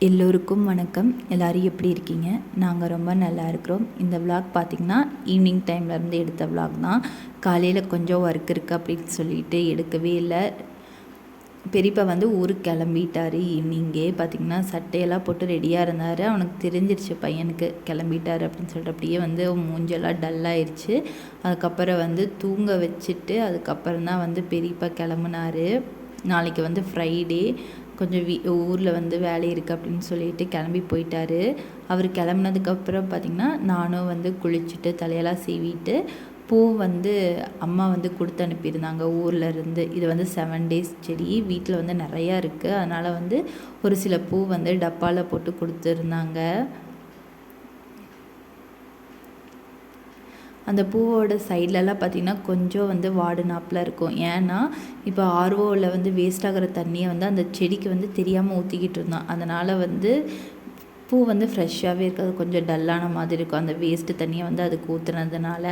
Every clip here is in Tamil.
எல்லோருக்கும் வணக்கம். எல்லோரும் எப்படி இருக்கீங்க? நாங்கள் ரொம்ப நல்லா இருக்கிறோம். இந்த விளாக் பார்த்திங்கன்னா ஈவினிங் டைம்லேருந்து எடுத்த விளாக் தான். காலையில் கொஞ்சம் ஒர்க் இருக்குது அப்படின்னு சொல்லிட்டு எடுக்கவே இல்லை. பெரியப்பா வந்து ஊருக்கு கிளம்பிட்டார் ஈவினிங்கே பார்த்திங்கன்னா சட்டையெல்லாம் போட்டு ரெடியாக இருந்தார். அவனுக்கு தெரிஞ்சிருச்சு பையனுக்கு கிளம்பிட்டார் அப்படின்னு சொல்லிட்டு அப்படியே வந்து மூஞ்செல்லாம் டல்லாயிருச்சு அதுக்கப்புறம் வந்து தூங்க வச்சுட்டு அதுக்கப்புறம் தான் வந்து பெரியப்பா கிளம்புனாரு. நாளைக்கு வந்து ஃப்ரைடே கொஞ்சம் வீ ஊரில் வந்து வேலை இருக்குது அப்படின்னு சொல்லிட்டு கிளம்பி போயிட்டாரு. அவர் கிளம்புனதுக்கப்புறம் பார்த்திங்கன்னா நானும் வந்து குளிச்சுட்டு தலையெல்லாம் சீவிட்டு பூ வந்து அம்மா வந்து கொடுத்து அனுப்பியிருந்தாங்க ஊரில் இருந்து. இது வந்து செவன் டேஸ் செடி. வீட்டில் வந்து நிறையா இருக்குது அதனால் வந்து ஒரு சில பூ வந்து டப்பாவில் போட்டு கொடுத்துருந்தாங்க. அந்த பூவோட சைட்லலாம் பார்த்திங்கன்னா கொஞ்சம் வந்து வாடுனாப்பில் இருக்கும். ஏன்னா இப்போ ஆர்வோவில் வந்து வேஸ்ட் ஆகிற தண்ணியை வந்து அந்த செடிக்கு வந்து தெரியாமல் ஊற்றிக்கிட்டு இருந்தோம் அதனால் வந்து பூ வந்து ஃப்ரெஷ்ஷாகவே இருக்காது கொஞ்சம் டல்லான மாதிரி இருக்கும். அந்த வேஸ்ட்டு தண்ணியை வந்து அதுக்கு ஊற்றுனதுனால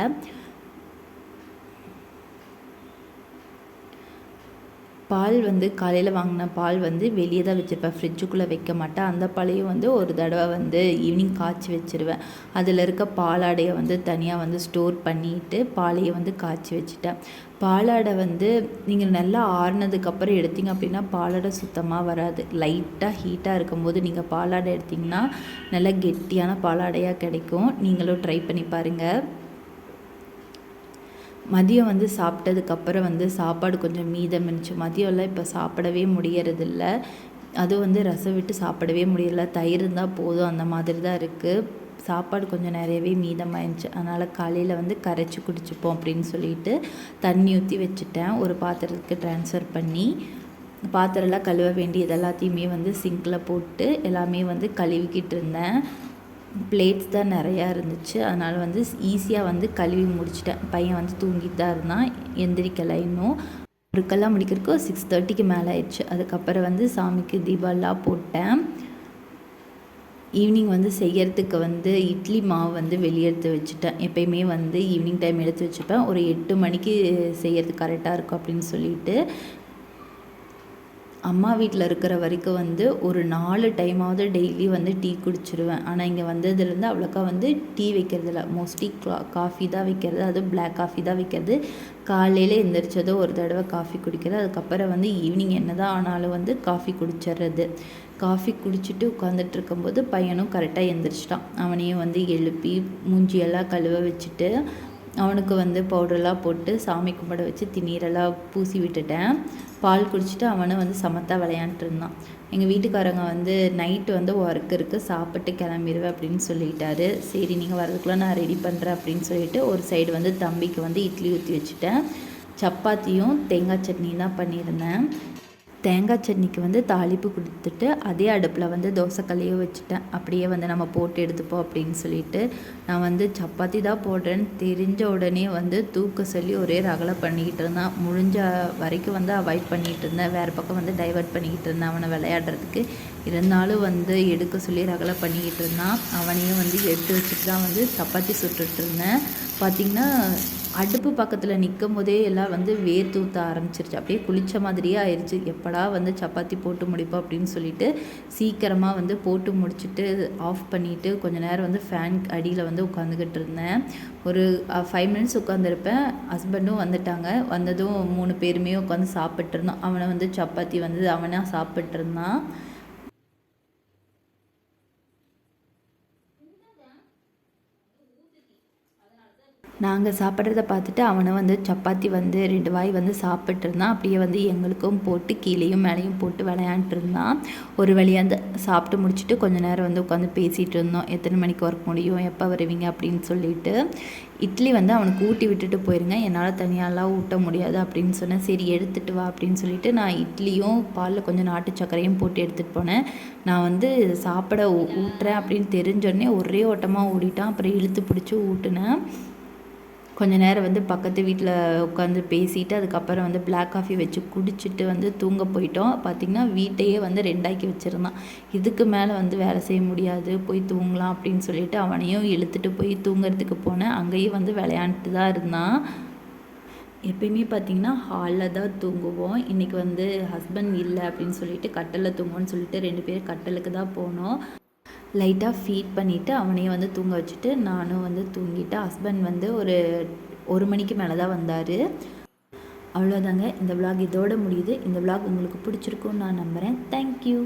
பால் வந்து காலையில் வாங்கின பால் வந்து வெளியே தான் வச்சுருப்பேன். ஃப்ரிட்ஜுக்குள்ளே வைக்க மாட்டேன். அந்த பாலையும் வந்து ஒரு தடவை வந்து ஈவினிங் காய்ச்சி வச்சுருவேன். அதில் இருக்க பாலாடையை வந்து தனியாக வந்து ஸ்டோர் பண்ணிவிட்டு பாலையை வந்து காய்ச்சி வச்சுட்டேன். பாலாடை வந்து நீங்கள் நல்லா ஆறுனதுக்கப்புறம் எடுத்தீங்க அப்படின்னா பாலாடை சுத்தமாக வராது. லைட்டாக ஹீட்டாக இருக்கும்போது நீங்கள் பாலாடை எடுத்திங்கன்னா நல்லா கெட்டியான பாலாடையாக கிடைக்கும். நீங்களும் ட்ரை பண்ணி பாருங்கள் மதியம் வந்து சாப்பிட்டதுக்கப்புறம் வந்து சாப்பாடு கொஞ்சம் மீதம் இருந்துச்சு. மதியம்லாம் இப்போ சாப்பிடவே முடியறதில்ல. அதுவும் வந்து ரசம் விட்டு சாப்பிடவே முடியல. தயிர் இருந்தால் போதும் அந்த மாதிரி தான் இருக்குது சாப்பாடு கொஞ்சம் நிறையவே மீதமாயிருந்துச்சு. அதனால் காலையில் வந்து கரைச்சி குடிச்சுப்போம் அப்படின்னு சொல்லிட்டு தண்ணி ஊற்றி வச்சுட்டேன். ஒரு பாத்திரத்துக்கு ட்ரான்ஸ்ஃபர் பண்ணி பாத்திரம்லாம் கழுவ வேண்டியது எல்லாத்தையுமே வந்து சிங்கில் போட்டு எல்லாமே வந்து கழுவிக்கிட்டு இருந்தேன். பிளேட்ஸ் தான் நிறையா இருந்துச்சு. அதனால் வந்து ஈஸியாக வந்து கழுவி முடிச்சிட்டேன். பையன் வந்து தூங்கிட்டு தான் இருந்தான். எந்திரிக்கலை இன்னும் ஒருக்கெல்லாம் முடிக்கிறதுக்கு சிக்ஸ் தேர்ட்டிக்கு மேலே ஆயிடுச்சு. அதுக்கப்புறம் வந்து சாமிக்கு தீபாவளிலாம் போட்டேன். ஈவினிங் வந்து செய்யறதுக்கு வந்து இட்லி மாவு வந்து வெளியெடுத்து வச்சுட்டேன். எப்பயுமே வந்து ஈவினிங் டைம் எடுத்து வச்சுப்பேன். ஒரு எட்டு மணிக்கு செய்யறதுக்கு கரெக்டாக இருக்கும் அப்படின்னு சொல்லிட்டு அம்மா வீட்டில் இருக்கிற வரைக்கும் வந்து ஒரு நாலு டைமாவது டெய்லி வந்து டீ குடிச்சிருவேன். ஆனால் இங்கே வந்ததுலேருந்து அவ்வளோக்கா வந்து டீ வைக்கிறது இல்லை மோஸ்ட்லி கா காஃபி தான் வைக்கிறது. அதுவும் பிளாக் காஃபி தான் வைக்கிறது. காலையில் எந்திரிச்சதோ ஒரு தடவை காஃபி குடிக்கிறது. அதுக்கப்புறம் வந்து ஈவினிங் என்ன தான் ஆனாலும் வந்து காஃபி குடிச்சிடுறது காஃபி குடிச்சிட்டு உட்காந்துட்டு இருக்கும்போது பையனும் கரெக்டாக எந்திரிச்சிட்டான். அவனையும் வந்து எழுப்பி மூஞ்சியெல்லாம் கழுவ வச்சுட்டு அவனுக்கு வந்து பவுடரெல்லாம் போட்டு சாமி கும்பிட வச்சு திணீரெல்லாம் பூசி விட்டுட்டேன். பால் குடிச்சிட்டு அவனும் வந்து சமத்தாக விளையாண்டுட்டு இருந்தான். எங்கள் வீட்டுக்காரங்க வந்து நைட்டு வந்து ஒர்க் இருக்குது சாப்பிட்டு கிளம்பிடுவேன் அப்படின்னு சொல்லிட்டாரு. சரி நீங்கள் வரதுக்குள்ளே நான் ரெடி பண்ணுறேன் அப்படின்னு சொல்லிட்டு ஒரு சைடு வந்து தம்பிக்கு வந்து இட்லி ஊற்றி வச்சுட்டேன். சப்பாத்தியும் தேங்காய் சட்னி தான் பண்ணியிருந்தேன். தேங்காய் சட்னிக்கு வந்து தாளிப்பு கொடுத்துட்டு அதே அடுப்பில் வந்து தோசைக்கல்லையும் வச்சுட்டேன். அப்படியே வந்து நம்ம போட்டு எடுத்துப்போம் அப்படின்னு சொல்லிட்டு நான் வந்து சப்பாத்தி தான் போடுறேன்னு தெரிஞ்ச உடனே வந்து தூக்க சொல்லி ஒரே ரகலை பண்ணிக்கிட்டு இருந்தான். முடிஞ்ச வரைக்கும் வந்து அவாய்ட் பண்ணிகிட்டு இருந்தேன். வேறு பக்கம் வந்து டைவெர்ட் பண்ணிக்கிட்டு இருந்தேன் அவனை விளையாடுறதுக்கு. இருந்தாலும் வந்து எடுக்க சொல்லி ரகலை பண்ணிக்கிட்டு இருந்தான். அவனையும் வந்து எடுத்து வச்சுட்டு தான் வந்து சப்பாத்தி சுட்டுட்டு இருந்தேன். பார்த்திங்கன்னா அடுப்பு பக்கத்தில் நிற்கும் போதே எல்லாம் வந்து வேர்த்து ஊற்ற ஆரம்பிச்சிருச்சு. அப்படியே குளித்த மாதிரியே ஆயிடுச்சு எப்படா வந்து சப்பாத்தி போட்டு முடிப்போம் அப்படின்னு சொல்லிட்டு சீக்கிரமாக வந்து போட்டு முடிச்சுட்டு ஆஃப் பண்ணிவிட்டு கொஞ்சம் நேரம் வந்து ஃபேன் அடியில் வந்து உட்காந்துக்கிட்டு இருந்தேன். ஒரு ஃபைவ் மினிட்ஸ் உட்காந்துருப்பேன் ஹஸ்பண்டும் வந்துட்டாங்க. வந்ததும் மூணு பேருமே உட்காந்து சாப்பிட்ருந்தோம் அவனை வந்து சப்பாத்தி வந்து அவனாக சாப்பிட்ருந்தான் நாங்கள் சாப்பிட்றத பார்த்துட்டு அவனை வந்து சப்பாத்தி வந்து ரெண்டு வாய் வந்து சாப்பிட்டு இருந்தான். அப்படியே வந்து எங்களுக்கும் போட்டு கீழேயும் மேலேயும் போட்டு விளையாண்டுட்டு இருந்தான். ஒரு வழியாக அந்த சாப்பிட்டு முடிச்சுட்டு கொஞ்சம் நேரம் வந்து உட்காந்து பேசிகிட்டு இருந்தோம். எத்தனை மணிக்கு ஒர்க் முடியும்? எப்போ வருவீங்க? அப்படின்னு சொல்லிட்டு இட்லி வந்து அவனுக்கு ஊட்டி விட்டுட்டு போயிருங்க. என்னால் தனியாலாம் ஊட்ட முடியாது அப்படின்னு சொன்னேன். சரி எடுத்துகிட்டு வா அப்படின்னு சொல்லிட்டு நான் இட்லியும் பாலில் கொஞ்சம் நாட்டு சர்க்கரையும் போட்டு எடுத்துகிட்டு போனேன். நான் வந்து சாப்பிட ஊட்டுறேன் அப்படின்னு தெரிஞ்சோடனே ஒரே ஓட்டமாக ஓடிட்டான். அப்புறம் இழுத்து பிடிச்சி ஊட்டினேன். கொஞ்ச நேரம் வந்து பக்கத்து வீட்டில் உட்காந்து பேசிட்டு அதுக்கப்புறம் வந்து பிளாக் காஃபி வச்சு குடிச்சிட்டு வந்து தூங்க போயிட்டோம். பார்த்திங்கன்னா வீட்டையே வந்து ரெண்டாக்கி வச்சுருந்தான். இதுக்கு மேலே வந்து வேலை செய்ய முடியாது. போய் தூங்கலாம் அப்படின்னு சொல்லிட்டு அவனையும் இழுத்துட்டு போய் தூங்குறதுக்கு போனேன். அங்கேயும் வந்து விளையாண்டுட்டு தான் இருந்தான். எப்பயுமே பார்த்தீங்கன்னா ஹாலில் தான் தூங்குவோம். இன்றைக்கி வந்து ஹஸ்பண்ட் இல்லை அப்படின்னு சொல்லிட்டு கட்டலில் தூங்குவோன்னு சொல்லிட்டு ரெண்டு பேர் கட்டலுக்கு தான் போனோம். லைட்டாக ஃபீட் பண்ணிவிட்டு அவனையும் வந்து தூங்க வச்சுட்டு நானும் வந்து தூங்கிட்டு ஹஸ்பண்ட் வந்து ஒரு ஒரு மணிக்கு மேலே தான் வந்தார். அவ்வளோதாங்க இந்த விளாக் இதோட முடியுது. இந்த vlog உங்களுக்கு பிடிச்சிருக்குன்னு நான் நம்புகிறேன் தேங்க்யூ